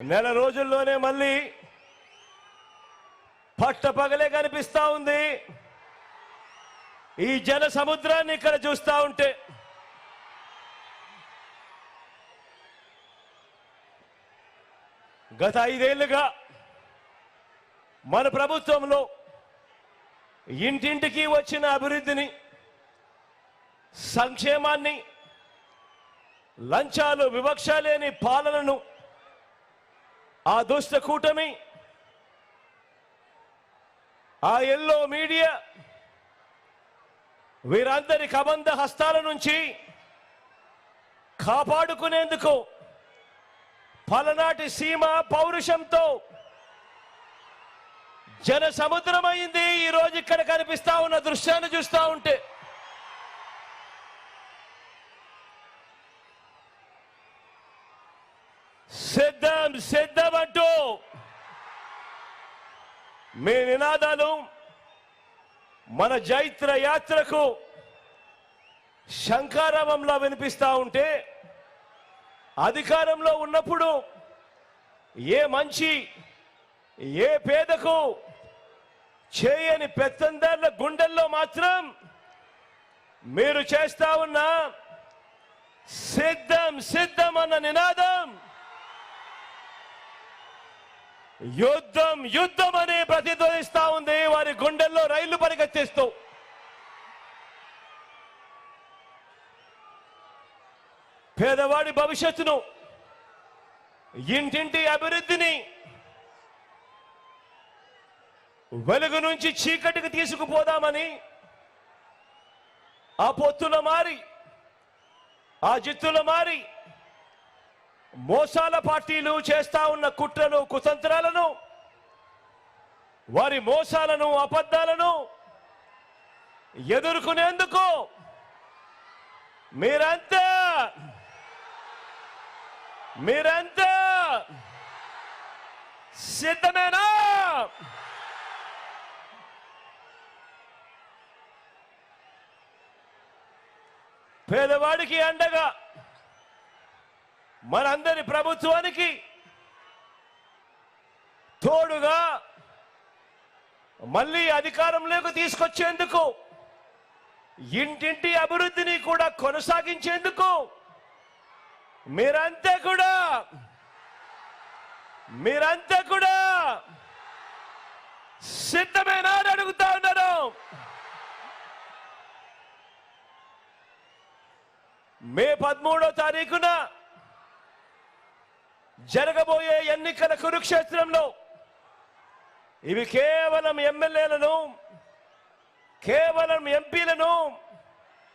నెల రోజుల్లోనే మళ్ళీ పట్టపగలే కనిపిస్తా ఉంది. ఈ జన సముద్రాన్ని ఇక్కడ చూస్తా ఉంటే గత ఐదేళ్ళుగా మన ప్రభుత్వంలో ఇంటింటికి వచ్చిన అభివృద్ధిని సంక్షేమాన్ని లంచాలు వివక్ష లేని పాలనను ఆ దుష్ట కూటమి ఆ ఎల్లో మీడియా వీరందరి కబంధ హస్తాల నుంచి కాపాడుకునేందుకు పలనాటి సీమ పౌరుషంతో జన సముద్రమైంది ఈ రోజు ఇక్కడ కనిపిస్తా ఉన్న దృశ్యాన్ని చూస్తా ఉంటే సిద్ధం సిద్ధం. మీ నినాదాలు మన జైత్ర యాత్రకు శంకారామంలా వినిపిస్తా ఉంటే అధికారంలో ఉన్నప్పుడు ఏ మంచి ఏ పేదకు చేయని పెత్తందారుల గుండెల్లో మాత్రం మీరు చేస్తా ఉన్న సిద్ధం సిద్ధం అన్న నినాదం యుద్ధం యుద్ధం అని ప్రతిధ్వనిస్తా ఉంది. వారి గుండెల్లో రైళ్ళు పరిగెత్తిస్తూ. పేదవాడి భవిష్యత్తును ఇంటింటి అభివృద్ధిని వెలుగు నుంచి చీకటికి తీసుకుపోదామని ఆ పొత్తుల మారి ఆ జిత్తుల మారి మోసాల పార్టీలు చేస్తా ఉన్న కుట్రను కుతంత్రాలను వారి మోసాలను అబద్ధాలను ఎదుర్కొనేందుకు మీరంతా మీరంతా సిద్ధమేనా? పేదవాడికి అండగా మనందరి ప్రభుత్వానికి తోడుగా మళ్ళీ అధికారంలోకి తీసుకొచ్చేందుకు ఇంటింటి అభివృద్ధిని కూడా కొనసాగించేందుకు మీరంతా కూడా మీరంతా కూడా సిద్ధమేనా అని అడుగుతా ఉన్నాను. మే పదమూడో తారీఖున జరగబోయే ఎన్నికల కురుక్షేత్రంలో ఇవి కేవలం ఎమ్మెల్యేలను కేవలం ఎంపీలను